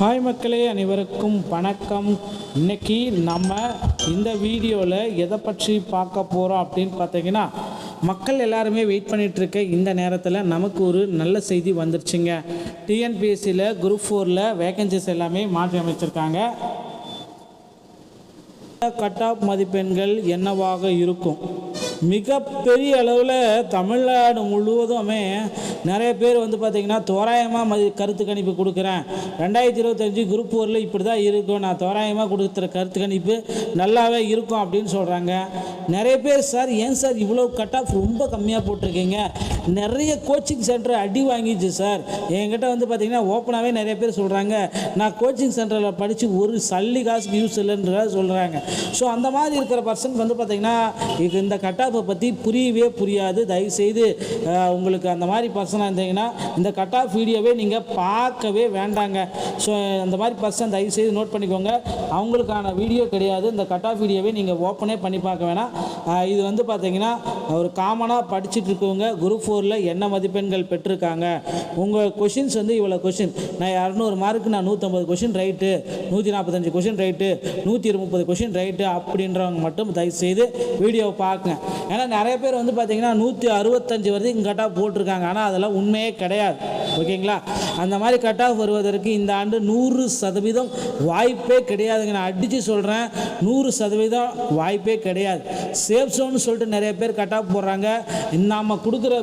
Hi மக்களே அனைவருக்கும் வணக்கம். இன்னைக்கு நம்ம இந்த வீடியோவில் எதை பற்றி பார்க்க போகிறோம் அப்படின்னு பார்த்தீங்கன்னா மக்கள் எல்லாருமே வெயிட் பண்ணிகிட்ருக்க இருக்க இந்த நேரத்தில் நமக்கு ஒரு நல்ல செய்தி வந்துருச்சுங்க. டிஎன்பிஎஸ்சியில் குரூப் ஃபோரில் வேகன்சிஸ் எல்லாமே மாற்றி அமைச்சிருக்காங்க. கட் ஆஃப் மதிப்பெண்கள் என்னவாக இருக்கும்? மிகப்பெரிய அளவில் தமிழ்நாடு முழுவதுமே நிறைய பேர் வந்து பார்த்திங்கன்னா தோராயமாக மதி கருத்து கணிப்பு கொடுக்குறேன். ரெண்டாயிரத்தி இருபத்தஞ்சி குரூப் ஒரில் இப்படி தான் இருக்கும். நான் தோராயமாக கொடுக்குற கருத்து கணிப்பு நல்லாவே இருக்கும் அப்படின்னு சொல்கிறாங்க நிறைய பேர் சார் ஏன் சார் இவ்வளோ கட் ஆஃப் ரொம்ப கம்மியாக போட்டிருக்கீங்க? நிறைய கோச்சிங் சென்டர் அடி வாங்கிச்சு சார். என்கிட்ட வந்து பார்த்திங்கன்னா ஓப்பனாகவே நிறைய பேர் சொல்கிறாங்க நான் கோச்சிங் சென்டரில் படித்து ஒரு சல்லி காசுக்கு யூஸ் இல்லைன்றத சொல்கிறாங்க ஸோ அந்த மாதிரி இருக்கிற பர்சன் வந்து பார்த்திங்கன்னா இது இந்த கட்டாஃபை பற்றி புரியவே புரியாது. தயவுசெய்து உங்களுக்கு அந்த மாதிரி பர்சனாக இருந்தீங்கன்னா இந்த கட் ஆஃப் வீடியோவே நீங்கள் பார்க்கவே வேண்டாங்க. ஸோ அந்த மாதிரி பர்சன் தயவுசெய்து நோட் பண்ணிக்கோங்க. அவங்களுக்கான வீடியோ கிடையாது. இந்த கட் ஆஃப் வீடியோவே நீங்கள் ஓப்பனே பண்ணி பார்க்க வேணாம். இது வந்து பார்த்தீங்கன்னா ஒரு காமனாக படிச்சுட்டு இருக்கவங்க குரூப் ஃபோரில் என்ன மதிப்பெண்கள் பெற்றிருக்காங்க? உங்கள் கொஷின்ஸ் வந்து இவ்வளோ கொஷின் நான் இரநூறு மார்க்கு நான் நூற்றம்பது கொஷின் ரைட்டு நூற்றி நாற்பத்தஞ்சு கொஷின் ரைட்டு நூற்றி முப்பது கொஷின் ரைட்டு அப்படின்றவங்க மட்டும் தயவுசெய்து வீடியோவை பார்க்குங்க. ஏன்னா நிறைய பேர் வந்து பார்த்தீங்கன்னா நூற்றி அறுபத்தஞ்சு வரைக்கும் கட்டாக போட்டிருக்காங்க. ஆனால் அதெல்லாம் உண்மையே கிடையாது. ஓகேங்களா? அந்த மாதிரி கட் ஆஃப் வருவதற்கு இந்த ஆண்டு நூறு சதவீதம் வாய்ப்பே கிடையாதுங்க. நான் அடித்து சொல்கிறேன் நூறு சதவீதம் வாய்ப்பே கிடையாது. சேஃப் ஜோன்னு சொல்லிட்டு நிறைய பேர் கட் ஆஃப் போடுறாங்க. நாம் கொடுக்குற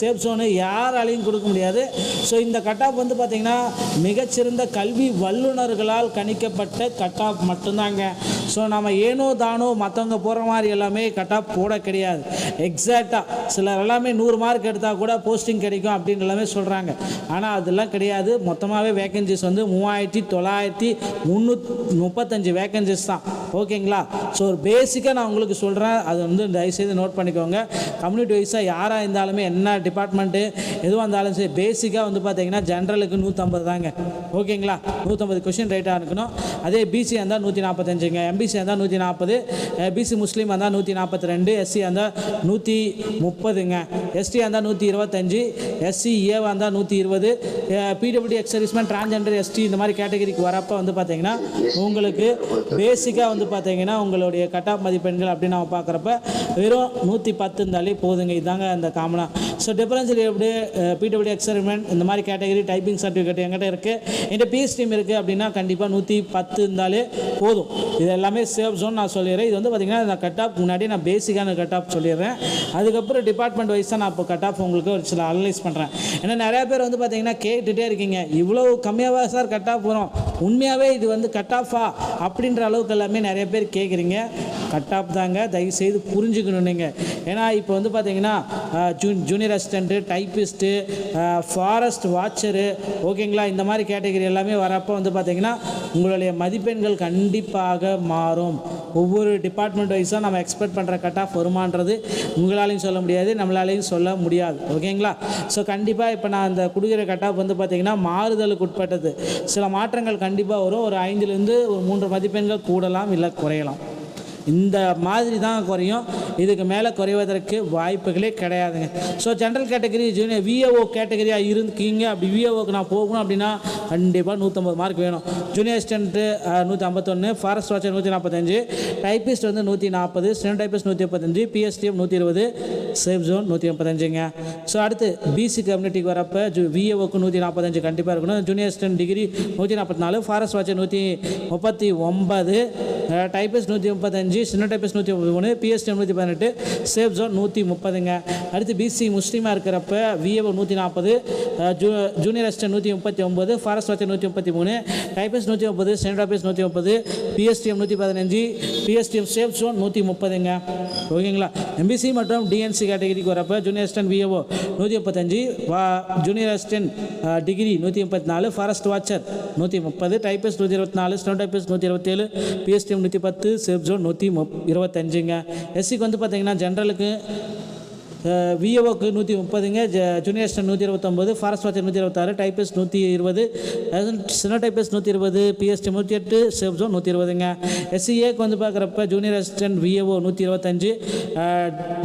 சேஃப் ஜோனு யாராலையும் கொடுக்க முடியாது. ஸோ இந்த கட் ஆஃப் வந்து பார்த்திங்கன்னா மிகச்சிறந்த கல்வி வல்லுநர்களால் கணிக்கப்பட்ட கட் ஆஃப் மட்டும்தாங்க. ஸோ நம்ம ஏனோ தானோ மற்றவங்க போகிற மாதிரி எல்லாமே கட் ஆஃப் போட கிடையாது. எக்ஸாக்டாக சிலர் எல்லாமே நூறு மார்க் எடுத்தால் கூட போஸ்டிங் கிடைக்கும் அப்படின்னு எல்லாமே சொல்கிறாங்க ஆனால் அதெல்லாம் கிடையாது. மொத்தமாகவே வேகன்சிஸ் வந்து மூவாயிரத்தி தொள்ளாயிரத்தி முந்நூத் முப்பத்தஞ்சு வேகன்சிஸ் தான். ஓகேங்களா? ஸோ ஒரு பேசிக்காக நான் உங்களுக்கு சொல்கிறேன் அது வந்து தயவுசெய்து நோட் பண்ணிக்கோங்க. கம்யூனிட்டி வைஸாக யாராக இருந்தாலுமே என்ன டிபார்ட்மெண்ட்டு எதுவாக இருந்தாலும் சரி பேசிக்காக வந்து பார்த்தீங்கன்னா ஜென்ரலுக்கு நூற்றம்பது தாங்க. ஓகேங்களா? நூற்றம்பது கொஷின் ரைட்டாக இருக்கணும். அதே பிசி இருந்தால் நூற்றி நாற்பத்தஞ்சுங்க எம்பிசி இருந்தால் நூற்றி நாற்பது பிசி முஸ்லீம் இருந்தால் நூற்றி நாற்பத்தி ரெண்டு எஸ்சி இருந்தால் நூற்றி முப்பதுங்க எஸ்டி இருந்தால் நூற்றி இருபத்தஞ்சி எஸ்சி ஏவாக இருந்தால் நூற்றி இருபது பிடபிள்யூடி எக்ஸர்விஸ்மேன் டிரான்ஜெண்டர் எஸ்டி இந்த மாதிரி கேட்டகரிக்கு வரப்போ வந்து பார்த்தீங்கன்னா உங்களுக்கு பேசிக்காக வந்து வந்து பார்த்தீங்கன்னா உங்களுடைய கட் ஆஃப் மதிப்பெண்கள் அப்படின்னு நம்ம பார்க்குறப்ப வெறும் நூற்றி பத்து இருந்தாலே போதுங்க. இதாங்க அந்த காமனாக ஸோ டிஃபரன்ஷியல் எப்படி பிடபிள்யூ எக்ஸ்பெரிமெண்ட் இந்த மாதிரி கேட்டகரி டைப்பிங் சர்டிஃபிகேட் என்கிட்ட இருக்குது என்கிட்ட பிஎஸ் டீம் இருக்குது அப்படின்னா கண்டிப்பாக நூற்றி பத்து இருந்தாலே போதும். இது எல்லாமே சேஃப் ஜோன் நான் சொல்லிடுறேன். இது வந்து பார்த்திங்கன்னா நான் கட் ஆஃப் முன்னாடி நான் பேசிக்கான கட் ஆஃப் சொல்லிடுறேன். அதுக்கப்புறம் டிபார்ட்மெண்ட் வைஸாக நான் இப்போ கட் ஆஃப் உங்களுக்கு ஒரு சில அனலைஸ் பண்ணுறேன் ஏன்னா நிறையா பேர் வந்து பார்த்தீங்கன்னா கேட்டுகிட்டே இருக்கீங்க. இவ்வளோ கம்மியாகவா சார் கட் ஆஃப் வரும்? உண்மையாகவே இது வந்து கட் ஆஃபா அப்படின்ற அளவுக்கு எல்லாமே நிறைய பேர் கேட்குறீங்க கட் ஆஃப் தாங்க. தயவுசெய்து புரிஞ்சுக்கணும் நீங்கள் ஏன்னா இப்போ வந்து பார்த்தீங்கன்னா zoo junior assistant typist forest watcher ஓகேங்களா? இந்த மாதிரி கேட்டகரி எல்லாமே வரப்போ வந்து பார்த்தீங்கன்னா உங்களுடைய மதிப்பெண்கள் கண்டிப்பாக மாறும். ஒவ்வொரு டிபார்ட்மெண்ட் வைஸாக நம்ம எக்ஸ்பெக்ட் பண்ணுற கட் ஆஃப் வருமானது உங்களாலையும் சொல்ல முடியாது நம்மளாலையும் சொல்ல முடியாது. ஓகேங்களா ஸோ கண்டிப்பாக இப்போ நான் அந்த கொடுக்குற கட் ஆஃப் வந்து பார்த்திங்கன்னா மாறுதலுக்கு உட்பட்டது. சில மாற்றங்கள் கண்டிப்பாக வரும். ஒரு ஐந்துலேருந்து ஒரு மூன்று மதிப்பெண்கள் கூடலாம் இல்லை குறையலாம். இந்த மாதிரி தான் குறையும். இதுக்கு மேலே குறைவதற்கு வாய்ப்புகளே கிடையாதுங்க. So general category junior VAO கேட்டகரியாக இருந்துக்கீங்க அப்படி விஏஓக்கு நான் போகணும் அப்படின்னா கண்டிப்பாக நூற்றம்பது மார்க் வேணும். ஜூனியர் அசிஸ்டண்ட்டு நூற்றி ஐம்பத்தொன்று ஃபாரஸ்ட் வாட்சர் நூற்றி நாற்பத்தஞ்சு டைப்பிஸ்ட் வந்து நூற்றி நாற்பது ஸ்டென் டைப்பிஸ்ட் நூற்றி முப்பத்தஞ்சு பிஎஸ்டிஎம் நூற்றி இருபது சேஃப் ஜோன் நூற்றி முப்பத்தஞ்சுங்க ஸோ அடுத்து பிசி கம்யூனிட்டிக்கு வரப்போ ஜூ விஏஓக்கு நூற்றி நாற்பத்தஞ்சு கண்டிப்பாக இருக்கணும். ஜூனியர் அசிஸ்டன்ட் டிகிரி நூற்றி நாற்பத்தி நாலு ஃபாரஸ்ட் வாட்சர் நூற்றி முப்பத்தி ஒன்பது டைப்பிஸ்ட் நூற்றி முப்பத்தஞ்சு சின்ன டைப்பிஸ்ட் நூற்றி முப்பத்தி மூணு பிஎஸ்டி நூற்றி பதினெட்டு சேஃப் ஜோன் நூற்றி முப்பதுங்க. அடுத்து பிசி முஸ்லீமாக இருக்கிறப்ப விஏஓ நூற்றி நாற்பது ஜூ ஜூனியர் அசிஸ்டன்ட் நூற்றி முப்பத்தி ஒம்பது ஃபாரஸ்ட் வாட்சர் நூற்றி முப்பத்தி மூணு டைப்பிஸ்ட் நூற்றி முப்பது சென்ட் ஆஃபீஸ் நூற்றி முப்பது பிஎஸ்டிஎம் நூற்றி பதினஞ்சு பிஎஸ்டிஎம் சேஃப் ஜோன் நூற்றி முப்பதுங்க. ஓகேங்களா? எம்பிசி மற்றும் டிஎன்சி கேட்டகரிக்கு வரப்போ ஜூனியர் அசிஸ்டன்ட் விஏஓ நூற்றி முப்பத்தஞ்சு வா ஜூனியர் அசிஸ்டன்ட் டிகிரி நூற்றி முப்பத்தி நாலு ஃபாரஸ்ட் வாட்சர் நூற்றி முப்பது டைப்பிஸ்ட் நூற்றி இருபத்தி நாலு ஸ்டோன் டைப்பிஸ்ட் நூற்றி இருபத்தேழு பிஎஸ்டிஎம் நூற்றி பத்து சேஃப் ஜோன் நூற்றி முப் இருபத்தஞ்சுங்க. எஸ்சிக்கு வந்து பார்த்தீங்கன்னா ஜென்ரலுக்கு விஏஓக்கு நூற்றி முப்பதுங்க ஜூனியர் அசிஸ்டன்ட் நூற்றி இருபத்தொம்போது ஃபாரஸ்ட் வாட்சர் நூற்றி இருபத்தாறு டைபிஸ்ட் நூற்றி இருபது சின்ன டைபிஸ்ட் நூற்றி இருபது பிஎஸ்டி நூற்றி எட்டு சேஃப் ஜோன் நூற்றி இருபதுங்க. எஸ்சிஏக்கு வந்து பார்க்குறப்ப ஜூனியர் அசிஸ்டன்ட் விஏஓ நூற்றி இருபத்தஞ்சு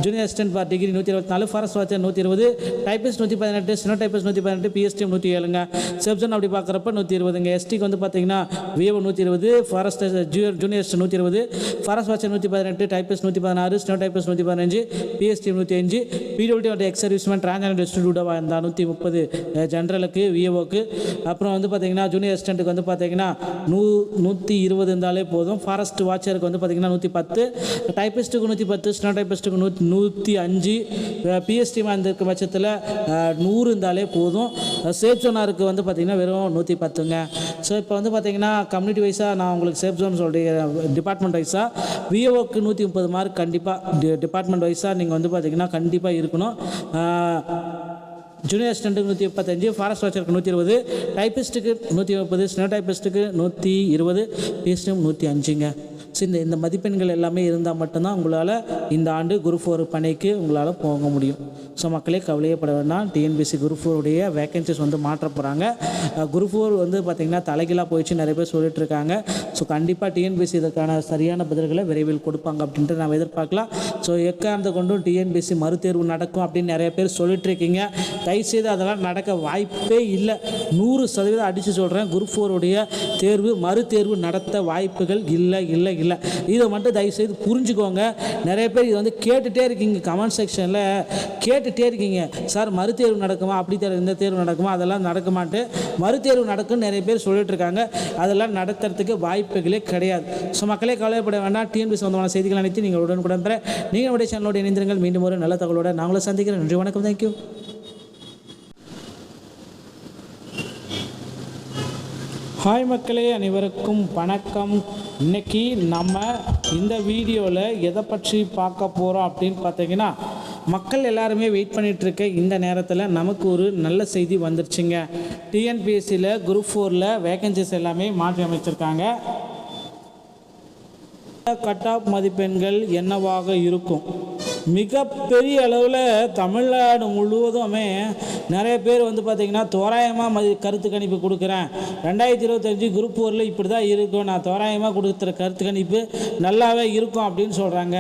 ஜூனியர் அசிஸ்டன்ட் ஃபார் டிகிரி நூற்றி இருபத்தி நாலு ஃபாரஸ்ட் வாட்சர் நூற்றி இருபது டைபிஸ்ட் நூற்றி பதினெட்டு சின்ன டைபிஸ்ட் நூற்றி பதினெட்டு பிஎஸ்டி நூற்றி ஏழுங்க. சேஃப் அப்படி பார்க்குறப்ப நூற்றி இருபதுங்க. எஸ்டிக்கு வந்து பார்த்தீங்கன்னா விஏஓ நூற்றி இருபது ஃபாரஸ்ட் ஜூனியர் ஜூனியர் நூற்றி இருபது ஃபாரஸ்ட் வாட்சர் நூற்றி பதினெட்டு டைபிஸ்ட் நூற்றி பதினாறு ஸ்னோ டைபிஸ்ட் நூற்றி பதினஞ்சு பிஎஸ்டி நூற்றி அஞ்சு பிடபிள்யூடி எக்ஸ் சர்வீஸ்மேன் டிரான்ஜெண்டர் டிஸ்ட்ரிபியூட்டாக இருந்தால் நூற்றி முப்பது ஜென்ரலுக்கு விஏஓக்கு அப்புறம் வந்து பார்த்தீங்கன்னா ஜூனியர் அசிஸ்டண்ட்டுக்கு வந்து பார்த்தீங்கன்னா நூ நூற்றி இருபது இருந்தாலே போதும். ஃபாரஸ்ட் வாட்சருக்கு வந்து பார்த்தீங்கன்னா நூற்றி பத்து. டைப்பிஸ்ட்டுக்கு நூற்றி பத்து ஸ்னோ டைப்பிஸ்ட்டுக்கு நூ நூற்றி அஞ்சு. பிஎஸ்டி இருக்க பட்சத்தில் நூறு இருந்தாலே போதும். சேஃப் ஜோனாருக்கு வந்து பார்த்தீங்கன்னா வெறும் நூற்றி பத்துங்க. ஸோ இப்போ வந்து பார்த்தீங்கன்னா கம்யூனிட்டி வைஸாக நான் உங்களுக்கு சேஃப் ஜோன் சொல்கிறேன் டிபார்ட்மெண்ட் வைஸாக விஓக்கு நூற்றி முப்பது மார்க் கண்டிப்பாக டிபார்ட்மெண்ட் வைஸாக நீங்கள் வந்து பார்த்தீங்கன்னா கண்டிப்பாக கண்டிப்பாக இருக்கணும். ஜூனியர் அசிஸ்டண்ட்டுக்கு நூற்றி முப்பத்தஞ்சு ஃபாரஸ்ட் வாட்சருக்கு நூற்றி இருபது டைப்பிஸ்ட்டுக்கு நூற்றி முப்பது ஸ்னோ டைப்பிஸ்ட்டுக்கு நூற்றி இருபது பிஎஸ்டிஎம் நூற்றி அஞ்சுங்க. ஸோ இந்த இந்த மதிப்பெண்கள் எல்லாமே இருந்தால் மட்டும்தான் உங்களால் இந்த ஆண்டு குரு ஃபோர் பணிக்கு உங்களால் போக முடியும். ஸோ மக்களே கவலையப்பட வேண்டாம். டிஎன்பிசி குரு ஃபோருடைய வேகன்சிஸ் வந்து மாற்ற போகிறாங்க குரு ஃபோர் வந்து பார்த்திங்கன்னா தலைகளாக போயிடுச்சு நிறைய பேர் சொல்லிட்டு இருக்காங்க. ஸோ கண்டிப்பாக டிஎன்பிசி இதற்கான சரியான பதில்களை விரைவில் கொடுப்பாங்க அப்படின்ட்டு நம்ம எதிர்பார்க்கலாம். ஸோ எக்காந்த கொண்டும் டிஎன்பிசி மறுதேர்வு நடக்கும் அப்படின்னு நிறைய பேர் சொல்லிட்டு இருக்கீங்க. தயவுசெய்து அதெல்லாம் நடக்க வாய்ப்பே இல்லை. நூறு சதவீதம் அடித்து சொல்கிறேன் குரூப் ஃபோருடைய தேர்வு மறுதேர்வு நடத்த வாய்ப்புகள் இல்லை இல்லை இல்லை. இதை மட்டும் தயவுசெய்து புரிஞ்சுக்கோங்க. நிறைய பேர் இதை வந்து கேட்டுகிட்டே இருக்கீங்க. கமெண்ட் செக்ஷனில் கேட்டுகிட்டே இருக்கீங்க. சார் மறுதேர்வு நடக்குமா? அப்படி தேர்வு இந்த தேர்வு நடக்குமா? அதெல்லாம் நடக்குமான்ட்டு மறுதேர்வு நடக்கும்னு நிறைய பேர் சொல்லிட்டு இருக்காங்க. அதெல்லாம் நடத்துறதுக்கு வாய்ப்புகளே கிடையாது. ஸோ மக்களே கவலைப்பட வேண்டாம். டிஎன்பி சொந்தமான செய்திகள் அனைத்து நீங்கள் உடனுக்குடன் பெற. நீங்கள் நம்முடைய சேனலோட இணைந்திருங்கள். மீண்டும் ஒரு நல்ல தகவலோட நாங்களும் சந்திக்கிறேன் நன்றி வணக்கம். தேங்க்யூ ஹாய் மக்களே. அனைவருக்கும் வணக்கம். இன்னைக்கு நம்ம இந்த வீடியோவில் எதை பற்றி பார்க்க போகிறோம் அப்படின்னு பார்த்தீங்கன்னா மக்கள் எல்லாருமே வெயிட் பண்ணிகிட்ருக்க இந்த நேரத்தில் நமக்கு ஒரு நல்ல செய்தி வந்துருச்சுங்க. டிஎன்பிஎஸ்சியில் குரூப் ஃபோரில் வேகன்சிஸ் எல்லாமே மாற்றி அமைச்சிருக்காங்க. கட் ஆஃப் மதிப்பெண்கள் என்னவாக இருக்கும்? மிகப்பெரிய அளவில் தமிழ்நாடு முழுவதுமே நிறைய பேர் வந்து பார்த்திங்கன்னா தோராயமாக மதி கருத்து கணிப்பு கொடுக்குறேன். ரெண்டாயிரத்தி இருபத்தஞ்சி குரூப் ஒரில் இப்படி தான் இருக்கும். நான் தோராயமாக கொடுக்குற கருத்து கணிப்பு நல்லாவே இருக்கும் அப்படின்னு சொல்கிறாங்க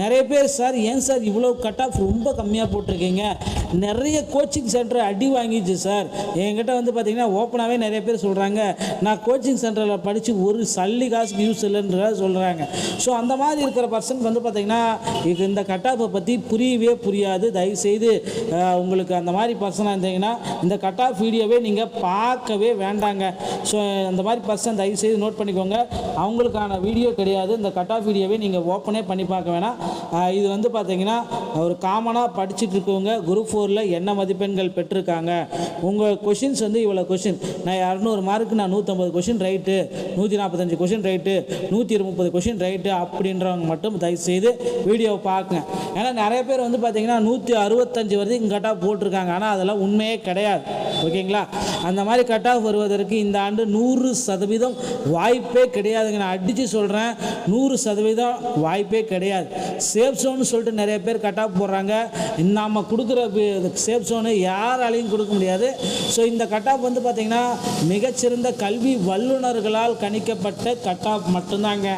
நிறைய பேர் சார் ஏன் சார் இவ்வளோ கட் ஆஃப் ரொம்ப கம்மியாக போட்டிருக்கீங்க? நிறைய கோச்சிங் சென்டர் அடி வாங்கிச்சு சார். என்கிட்ட வந்து பார்த்திங்கன்னா ஓப்பனாகவே நிறைய பேர் சொல்கிறாங்க நான் கோச்சிங் சென்டரில் படித்து ஒரு சல்லி காசுக்கு யூஸ் இல்லைன்றத சொல்கிறாங்க ஸோ அந்த மாதிரி இருக்கிற பர்சன் வந்து பார்த்திங்கன்னா இது இந்த கட்டாஃபை பற்றி புரியவே புரியாது. தயவுசெய்து உங்களுக்கு அந்த மாதிரி பர்சன் பர்சனாக இருந்தீங்கன்னா இந்த கட் ஆஃப் வீடியோவே நீங்கள் பார்க்கவே வேண்டாங்க. ஸோ அந்த மாதிரி பர்சன் தயவுசெய்து நோட் பண்ணிக்கோங்க. அவங்களுக்கான வீடியோ கிடையாது. இந்த கட் ஆஃப் வீடியோவே நீங்கள் ஓப்பனே பண்ணி பார்க்க வேணாம். இது வந்து பார்த்தீங்கன்னா ஒரு காமனாக படிச்சுட்டு இருக்கவங்க குரூப் ஃபோரில் என்ன மதிப்பெண்கள் பெற்றிருக்காங்க? உங்கள் கொஷின்ஸ் வந்து இவ்வளோ கொஷின் நான் இரநூறு மார்க்கு நான் நூற்றம்பது கொஷின் ரைட்டு நூற்றி நாற்பத்தஞ்சு கொஷின் ரைட்டு நூற்றி முப்பது கொஷின் ரைட்டு அப்படின்றவங்க மட்டும் தயவுசெய்து வீடியோவை பார்க்குங்க. ஏன்னா நிறைய பேர் வந்து பார்த்தீங்கன்னா நூற்றி அறுபத்தஞ்சு வரைக்கும் கட்டாக போட்டிருக்காங்க. ஆனால் அதெல்லாம் உண்மையே கிடையாது. ஓகேங்களா? அந்த மாதிரி கட் ஆஃப் வருவதற்கு இந்த ஆண்டு நூறு சதவீதம் வாய்ப்பே கிடையாதுங்க. நான் அடித்து சொல்கிறேன் நூறு சதவீதம் வாய்ப்பே கிடையாது. சேஃப் ஜோன்னு சொல்லிட்டு நிறைய பேர் கட் ஆஃப் போடுறாங்க. நாம் கொடுக்குற சேஃப் ஜோனு யாராலையும் கொடுக்க முடியாது. ஸோ இந்த கட் ஆஃப் வந்து பார்த்திங்கன்னா மிகச்சிறந்த கல்வி வல்லுநர்களால் கணிக்கப்பட்ட கட் ஆஃப் மட்டும்தாங்க.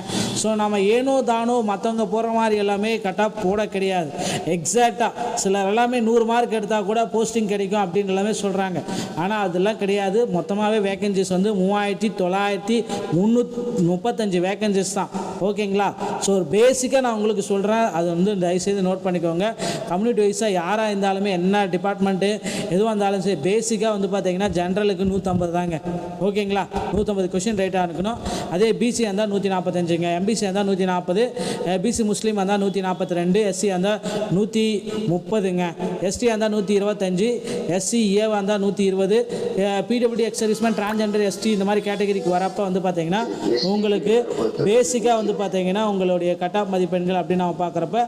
ஸோ நம்ம ஏனோ தானோ மற்றவங்க போகிற மாதிரி எல்லாமே கட் ஆஃப் போட கிடையாது. எக்ஸாக்டாக சிலர் எல்லாமே நூறு மார்க் எடுத்தால் கூட போஸ்டிங் கிடைக்கும் அப்படின்னு எல்லாமே சொல்கிறாங்க ஆனால் அதெல்லாம் கிடையாது. மொத்தமாகவே வேக்கன்சிஸ் வந்து மூவாயிரத்தி தொள்ளாயிரத்தி முந்நூத் முப்பத்தஞ்சு வேக்கன்சிஸ் தான். ஓகேங்களா ஸோ ஒரு பேசிக்காக நான் உங்களுக்கு சொல்கிறேன் அது வந்து தயவுசெய்து நோட் பண்ணிக்கோங்க. கம்யூனிட்டி வைஸாக யாராக இருந்தாலுமே என்ன டிபார்ட்மெண்ட்டு எதுவாக இருந்தாலும் சரி பேசிக்காக வந்து பார்த்தீங்கன்னா ஜென்ரலுக்கு நூற்றம்பது தாங்க. ஓகேங்களா நூற்றம்பது கொஷின் ரைட்டாக இருக்கணும். அதே பிசி இருந்தால் நூற்றி நாற்பத்தஞ்சுங்க எம்பிசி இருந்தால் நூற்றி நாற்பது பிசி முஸ்லீம் இருந்தால் நூற்றி நாற்பத்தி ரெண்டு. எஸ்சி இருந்தால் நூற்றி முப்பதுங்க. எஸ்டி இருந்தால் நூற்றி இருபத்தஞ்சி. எஸ்சி ஏவாக இருந்தால் நூற்றி இருபது. PW ex serviceman transgender ST இந்த மாதிரி கேட்டகரிக்கு வரப்போ வந்து பார்த்தீங்கன்னா உங்களுக்கு பேசிக்காக வந்து பார்த்தீங்கன்னா உங்களுடைய கட் ஆஃப் மதிப்பெண்கள் அப்படின்னு நம்ம பார்க்குறப்ப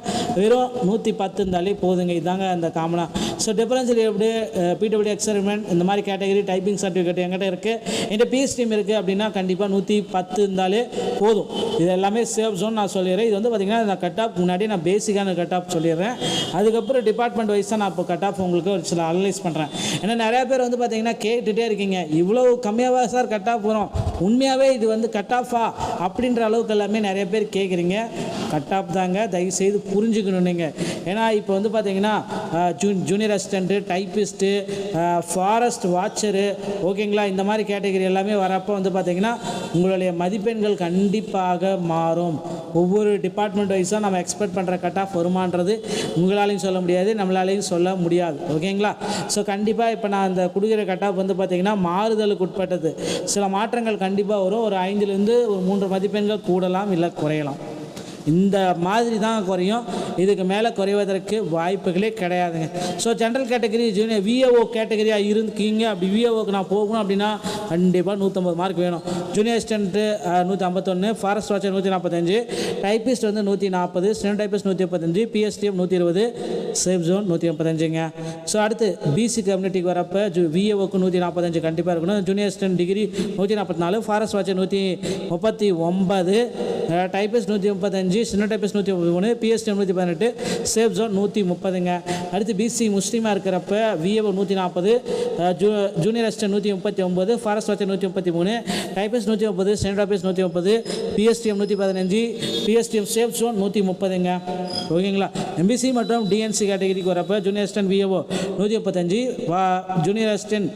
வெறும் நூற்றி பத்து இருந்தாலே போதுங்க. இதாங்க அந்த காமனாக ஸோ டிஃபரன்ஷியல் எப்படி பிடபிள்யூ எக்ஸ்பெரிமெண்ட் இந்த மாதிரி கேட்டகரி டைப்பிங் சர்டிஃபிகேட் என்கிட்ட இருக்குது என்கிட்ட பிஎஸ் டீம் இருக்குது அப்படின்னா கண்டிப்பாக நூற்றி பத்து இருந்தாலே போதும். இது எல்லாமே சேஃப் ஜோன் நான் சொல்லிடுறேன். இது வந்து பார்த்திங்கன்னா நான் கட் ஆஃப் முன்னாடி நான் பேசிக்கான கட் ஆஃப் சொல்லிடுறேன். அதுக்கப்புறம் டிபார்ட்மெண்ட் வைஸாக நான் இப்போ கட் ஆஃப் உங்களுக்கு ஒரு சில அனலைஸ் பண்ணுறேன் ஏன்னா நிறையா பேர் வந்து பார்த்தீங்கன்னா கேட்டுகிட்டே இருக்கீங்க. இவ்வளோ கம்மியாவா சார் கட் ஆஃப் வரும் உண்மையாகவே இது வந்து கட் ஆஃபா அப்படின்ற அளவுக்கு எல்லாமே நிறைய பேர் கேட்குறீங்க கட் ஆஃப் தாங்க. தயவுசெய்து புரிஞ்சுக்கணும் நீங்கள் ஏன்னா இப்போ வந்து பார்த்தீங்கன்னா zoo junior assistant typist forest watcher ஓகேங்களா? இந்த மாதிரி கேட்டகரி எல்லாமே வரப்போ வந்து பார்த்தீங்கன்னா உங்களுடைய மதிப்பெண்கள் கண்டிப்பாக மாறும். ஒவ்வொரு டிபார்ட்மெண்ட் வைஸாக நம்ம எக்ஸ்பெக்ட் பண்ணுற கட் ஆஃப் வருமானது உங்களாலையும் சொல்ல முடியாது நம்மளாலையும் சொல்ல முடியாது. ஓகேங்களா? ஸோ கண்டிப்பாக இப்போ நான் அந்த கொடுக்குற கட்டாப் வந்து பார்த்திங்கன்னா மாறுதலுக்கு உட்பட்டது. சில மாற்றங்கள் கண்டிப்பாக வரும். ஒரு ஐந்துலேருந்து ஒரு மூன்று மதிப்பெண்கள் கூடலாம் இல்லை குறையலாம். இந்த மாதிரி தான் குறையும். இதுக்கு மேலே குறைவதற்கு வாய்ப்புகளே கிடையாதுங்க. So general category junior VAO கேட்டகரியாக இருந்துக்கீங்க அப்படி விஏஓக்கு நான் போகணும் அப்படின்னா கண்டிப்பாக நூற்றம்பது மார்க் வேணும். ஜூனியர் அசிஸ்டண்ட்டு நூற்றி ஐம்பத்தொன்று ஃபாரஸ்ட் வாட்சர் நூற்றி நாற்பத்தஞ்சு டைப்பிஸ்ட் வந்து நூற்றி நாற்பது ஸ்டென் டைப்பிஸ்ட் நூற்றி முப்பத்தஞ்சு பிஎஸ்டிஎம் நூற்றி இருபது சேஃப் ஜோன் நூற்றி முப்பத்தஞ்சுங்க ஸோ அடுத்து பிசி கம்யூனிட்டிக்கு வரப்போ ஜூ விஏஓக்கு நூற்றி நாற்பத்தஞ்சு கண்டிப்பாக இருக்கணும். ஜூனியர் அசிஸ்டன்ட் டிகிரி நூற்றி நாற்பத்தி நாலு ஃபாரஸ்ட் வாட்சர் நூற்றி முப்பத்தி ஒன்பது டைப்பிஸ்ட் நூற்றி முப்பத்தஞ்சு சின்ன டைப்பிஸ்ட் நூற்றி முப்பத்தி மூணு பிஎஸ்டி நூற்றி பதினெட்டு சேஃப் ஜோன் நூற்றி முப்பதுங்க. அடுத்து பிசி முஸ்லீமாக இருக்கிறப்ப விஏஓ நூற்றி நாற்பது ஜூ ஜூனியர் அசிஸ்டன்ட் நூற்றி முப்பத்தி ஒம்பது ஃபாரஸ்ட் வாட்சர் நூற்றி முப்பத்தி மூணு டைப்பிஸ்ட் நூற்றி முப்பது ஸ்டென் டைப்பிஸ்ட் நூற்றி முப்பது பிஎஸ்டிஎம் நூற்றி பதினஞ்சு பிஎஸ்டிஎம் சேஃப் ஜோன் நூற்றி முப்பதுங்க. ஓகேங்களா? எம்பிசி மற்றும் டிஎன்சி கேட்டகரிக்கு வரப்போ ஜூனியர் அசிஸ்டன்ட் விஏஓ நூற்றி முப்பத்தஞ்சு வா ஜூனியர் அசிஸ்டன்ட்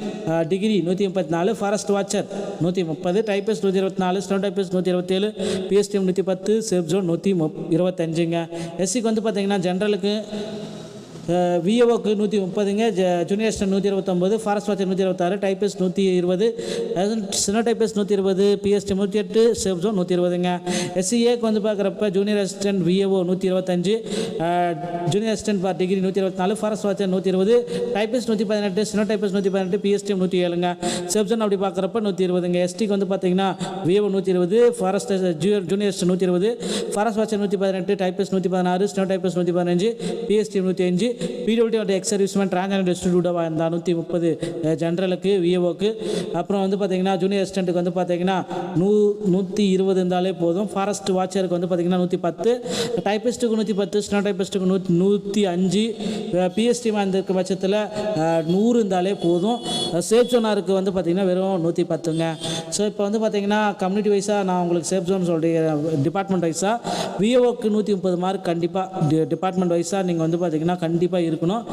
டிகிரி நூற்றி முப்பத்தி நாலு ஃபாரஸ்ட் வாட்சர் நூற்றி முப்பது டைப்பஸ் நூற்றி இருபத்தி நாலு ஸ்டோன் டைப்பிஸ்ட் நூற்றி இருபத்தேழு பிஎஸ்டிஎம் நூற்றி பத்து சேஃப் ஜோன் நூற்றி முப் இருபத்தஞ்சுங்க. எஸ்சிக்கு வந்து பார்த்தீங்கன்னா ஜென்ரலுக்கு விஓக்கு நூற்றி முப்பதுங்க ஜ ஜூனியர் நூற்றி இருபத்தொம்போது ஃபாரஸ்ட் வாட்சர் நூற்றி இருபத்தாறு டைப்பிஸ்ட் நூற்றி இருபது சின்ன டைப்பிஸ்ட் நூற்றி இருபது பிஎஸ்டி நூற்றி எட்டு சேஃப் ஜோன் நூற்றி இருபதுங்க. எஸ்சிஏக்கு வந்து பார்க்குறப்ப ஜூனியர் அசிஸ்டன்ட் விஏஓ நூற்றி இருபத்தஞ்சு ஜூனியர் அசிஸ்டன்ட் ஃபார் டிகிரி நூற்றி இருபத்தி நாலு ஃபாரஸ்ட் வாட்சர் நூற்றி இருபது டைப்பிஸ்ட் நூற்றி பதினெட்டு சின்ன டைப்பிஸ்ட் நூற்றி பதினெட்டு பிஎஸ்டி நூற்றி ஏழுங்க. சேஃப் ஜோன் அப்படி பார்க்குறப்ப நூற்றி இருபதுங்க. எஸ்டிக்கு வந்து பார்த்தீங்கன்னா விஏஓ நூற்றி இருபது ஃபாரஸ்ட் ஜூனியர் ஜூனியர் நூற்றி இருபது ஃபாரஸ்ட் வாட்சர் நூற்றி பதினெட்டு டைப்பிஸ்ட் நூற்றி பதினாறு ஸ்னோ டைப்பிஸ்ட் நூற்றி பதினஞ்சு பிஎஸ்டி நூற்றி அஞ்சு பிடபிள்யூடி எக்ஸ் சர்வீஸ்மேன் டிரான்ஜெண்டர் டிஸ்ட்ரிபியூட்டாக இருந்தால் நூற்றி முப்பது ஜென்ரலுக்கு விஏஓக்கு அப்புறம் வந்து பார்த்தீங்கன்னா ஜூனியர் அசிஸ்டண்ட்டுக்கு வந்து பார்த்தீங்கன்னா நூ நூற்றி இருபது இருந்தாலே போதும். ஃபாரஸ்ட் வாட்சருக்கு வந்து பார்த்திங்கன்னா நூற்றி பத்து. டைப்பிஸ்ட்டுக்கு நூற்றி பத்து ஸ்னோ டைப்பிஸ்ட்டுக்கு நூற்றி நூற்றி அஞ்சு. பிஎஸ்டி இருக்க பட்சத்தில் நூறு இருந்தாலே போதும். சேஃப் ஜோனாருக்கு வந்து பார்த்தீங்கன்னா வெறும் நூற்றி பத்துங்க. ஸோ இப்போ வந்து பார்த்தீங்கன்னா கம்யூனிட்டி வைஸாக நான் உங்களுக்கு சேஃப் ஜோன் சொல்கிறேன் டிபார்ட்மெண்ட் வைஸாக விஏஓக்கு நூற்றி முப்பது மார்க் கண்டிப்பாக டிபார்ட்மெண்ட் வைஸாக நீங்கள் வந்து பார்த்தீங்கன்னா கண்டிப்பாக இருக்கணும்.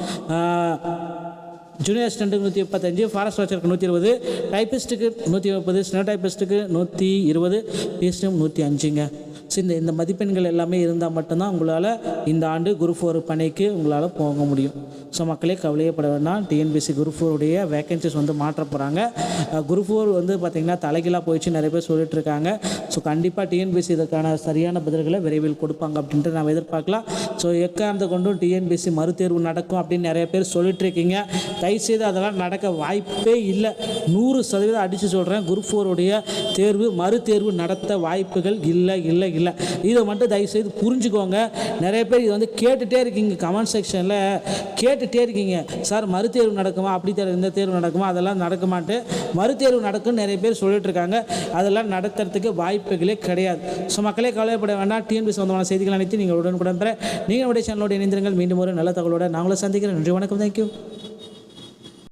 ஜூனியர் அசிஸ்டண்ட்டுக்கு நூற்றி முப்பத்தஞ்சு ஃபாரஸ்ட் வாட்சருக்கு நூற்றி இருபது டைப்பிஸ்ட்டுக்கு நூற்றி முப்பது ஸ்னோ டைப்பிஸ்ட்டுக்கு நூற்றி இருபது பிஎஸ்டிஎம் நூற்றி அஞ்சுங்க. ஸோ இந்த இந்த மதிப்பெண்கள் எல்லாமே இருந்தால் மட்டும்தான் உங்களால் இந்த ஆண்டு குரு ஃபோர் பணிக்கு உங்களால் போக முடியும். ஸோ மக்களே கவலையப்பட வேண்டாம். டிஎன்பிசி குரூப் ஃபோருடைய வேகன்சிஸ் வந்து மாற்ற போகிறாங்க குரூப் ஃபோர் வந்து பார்த்திங்கன்னா தலைகளாக போயிடுச்சு நிறைய பேர் சொல்லிட்டு இருக்காங்க. ஸோ கண்டிப்பாக டிஎன்பிசி இதற்கான சரியான பதில்களை விரைவில் கொடுப்பாங்க அப்படின்ட்டு நம்ம எதிர்பார்க்கலாம். ஸோ எக்காரணத்தை கொண்டும் டிஎன்பிசி மறுதேர்வு நடக்கும் அப்படின்னு நிறைய பேர் சொல்லிட்டு இருக்கீங்க. தயவுசெய்து அதெல்லாம் நடக்க வாய்ப்பே இல்லை. நூறு சதவீதம் அடித்து சொல்கிறேன் குரூப் ஃபோருடைய தேர்வு மறுதேர்வு நடத்த வாய்ப்புகள் இல்லை இல்லை இல்லை இதை மட்டும் தயவுசெய்து புரிஞ்சுக்கோங்க. நிறைய பேர் இது வந்து கேட்டுகிட்டே இருக்கீங்க கமெண்ட் செக்ஷனில் கேட்டுகிட்டே இருக்கீங்க. சார் மறுதேர்வு நடக்குமா? அப்படி தேர்வு இந்த தேர்வு நடக்குமா? அதெல்லாம் நடக்குமான்ட்டு மறுதேர்வு நடக்கும்னு நிறைய பேர் சொல்லிட்டு இருக்காங்க. அதெல்லாம் நடத்துறதுக்கு வாய்ப்புகளே கிடையாது. ஸோ மக்களே கவலைப்பட வேண்டாம். டிஎன்பி சொந்தமான செய்திகள் அனைத்து நீங்கள் உடனுக்குடன் பெற. நீங்கள் உடைய சேனலோடு இணைந்திருங்கள். மீண்டும் ஒரு நல்ல தகவலோட நாங்களும் சந்திக்கிறேன். நன்றி வணக்கம். தேங்க்யூ